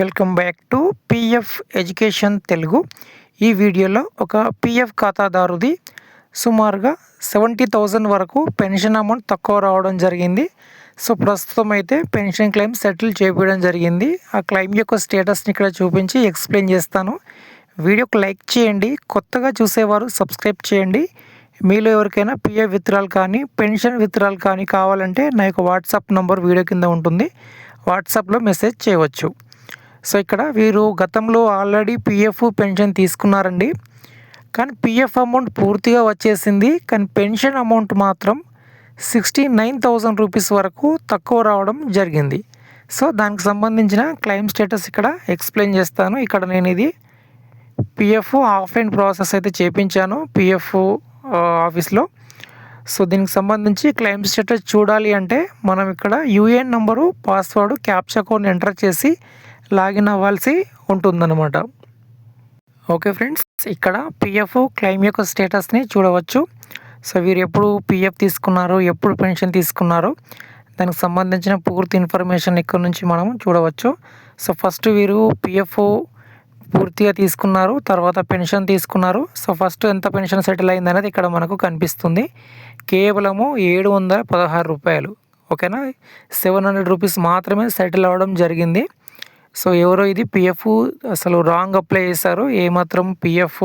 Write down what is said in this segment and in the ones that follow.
Welcome back to PF education Telugu. ఈ వీడియోలో ఒక పిఎఫ్ ఖాతాదారుది సుమారుగా సెవెంటీ థౌజండ్ వరకు పెన్షన్ అమౌంట్ తక్కువ రావడం జరిగింది. సో ప్రస్తుతం అయితే పెన్షన్ క్లెయిమ్ సెటిల్ చేయడం జరిగింది. ఆ క్లెయిమ్ యొక్క స్టేటస్ని ఇక్కడ చూపించి ఎక్స్ప్లెయిన్ చేస్తాను. వీడియోకి లైక్ చేయండి. కొత్తగా చూసేవారు సబ్స్క్రైబ్ చేయండి. మీలో ఎవరికైనా పిఎఫ్ విత్రాలు కానీ పెన్షన్ విత్రాలు కానీ కావాలంటే నా యొక్క వాట్సాప్ నంబర్ వీడియో కింద ఉంటుంది. వాట్సాప్లో మెసేజ్ చేయవచ్చు. సో ఇక్కడ వీరు గతంలో ఆల్రెడీ పిఎఫ్ పెన్షన్ తీసుకున్నారండి. కానీ పిఎఫ్ అమౌంట్ పూర్తిగా వచ్చేసింది. కానీ పెన్షన్ అమౌంట్ మాత్రం సిక్స్టీ నైన్ థౌజండ్ రూపీస్ వరకు తక్కువ రావడం జరిగింది. సో దానికి సంబంధించిన క్లెయిమ్ స్టేటస్ ఇక్కడ ఎక్స్ప్లెయిన్ చేస్తాను. ఇక్కడ నేను ఇది పిఎఫ్ ఆఫ్లైన్ ప్రాసెస్ అయితే చేపించాను పిఎఫ్ ఆఫీస్లో. సో దీనికి సంబంధించి క్లెయిమ్ స్టేటస్ చూడాలి అంటే మనం ఇక్కడ యూఏఎన్ నంబరు పాస్వర్డ్ క్యాప్చా కోడ్ని ఎంటర్ చేసి లాగిన్ అవ్వాల్సి ఉంటుందన్నమాట. ఓకే ఫ్రెండ్స్ ఇక్కడ పిఎఫ్ క్లెయిమ్ యొక్క స్టేటస్ని చూడవచ్చు. సో వీరు ఎప్పుడు పిఎఫ్ తీసుకున్నారు ఎప్పుడు పెన్షన్ తీసుకున్నారు దానికి సంబంధించిన పూర్తి ఇన్ఫర్మేషన్ ఇక్కడ నుంచి మనం చూడవచ్చు. సో ఫస్ట్ వీరు పిఎఫ్ పూర్తిగా తీసుకున్నారు తర్వాత పెన్షన్ తీసుకున్నారు. సో ఫస్ట్ ఎంత పెన్షన్ సెటిల్ అయింది అనేది ఇక్కడ మనకు కనిపిస్తుంది. కేవలము ఏడు వందల పదహారు రూపాయలు. ఓకేనా? సెవెన్ హండ్రెడ్ రూపీస్ మాత్రమే సెటిల్ అవ్వడం జరిగింది. సో ఎవరో ఇది పిఎఫ్ అసలు రాంగ్ అప్లై చేశారు ఏమాత్రం పిఎఫ్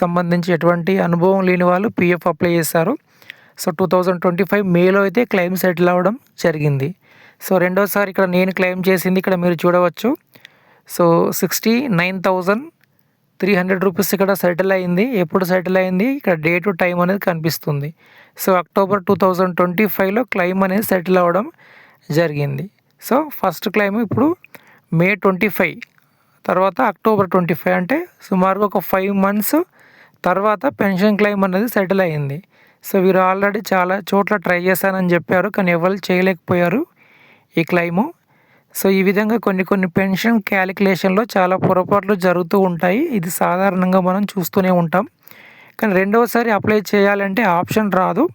సంబంధించి ఎటువంటి అనుభవం లేని వాళ్ళు పిఎఫ్ అప్లై చేశారు. So two thousand twenty five మేలో అయితే క్లెయిమ్ సెటిల్ అవ్వడం జరిగింది. సో రెండోసారి ఇక్కడ నేను క్లెయిమ్ చేసింది ఇక్కడ మీరు చూడవచ్చు. So sixty nine thousand three hundred rupees ఇక్కడ సెటిల్ అయింది. ఎప్పుడు సెటిల్ అయింది? ఇక్కడ డే టు టైం అనేది కనిపిస్తుంది. So October two thousand twenty ఫైవ్లో క్లెయిమ్ అనేది సెటిల్ అవ్వడం జరిగింది. సో ఫస్ట్ క్లెయిమ్ ఇప్పుడు మే ట్వంటీ ఫైవ్ తర్వాత అక్టోబర్ ట్వంటీ ఫైవ్ అంటే సుమారుగా ఒక ఫైవ్ మంత్స్ తర్వాత పెన్షన్ క్లెయిమ్ అనేది సెటిల్ అయ్యింది. సో వీరు ఆల్రెడీ చాలా చోట్ల ట్రై చేశానని చెప్పారు కానీ ఎవరు చేయలేకపోయారు ఈ క్లెయిము. సో ఈ విధంగా కొన్ని కొన్ని పెన్షన్ క్యాలిక్యులేషన్లో చాలా పొరపాట్లు జరుగుతూ ఉంటాయి. ఇది సాధారణంగా మనం చూస్తూనే ఉంటాం. కానీ రెండవసారి అప్లై చేయాలంటే ఆప్షన్ రాదు.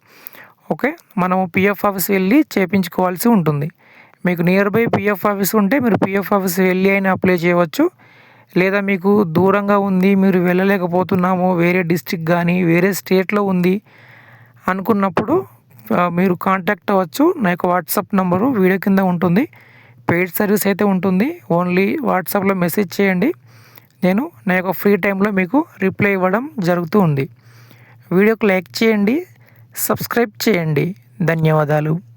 ఓకే? మనము పిఎఫ్ ఆఫీస్ వెళ్ళి చేపించుకోవాల్సి ఉంటుంది. మీకు నియర్ బై పిఎఫ్ ఆఫీస్ ఉంటే మీరు పిఎఫ్ ఆఫీస్ వెళ్ళి అయినా అప్లై చేయవచ్చు. లేదా మీకు దూరంగా ఉంది మీరు వెళ్ళలేకపోతున్నాము వేరే డిస్టిక్ కానీ వేరే స్టేట్లో ఉంది అనుకున్నప్పుడు మీరు కాంటాక్ట్ అవ్వచ్చు. నా యొక్క వాట్సాప్ నెంబరు వీడియో కింద ఉంటుంది. పెయిడ్ సర్వీస్ అయితే ఉంటుంది. ఓన్లీ వాట్సాప్లో మెసేజ్ చేయండి. నేను నా యొక్క ఫ్రీ టైంలో మీకు రిప్లై ఇవ్వడం జరుగుతూ ఉంది. వీడియోకి లైక్ చేయండి. సబ్స్క్రైబ్ చేయండి. ధన్యవాదాలు.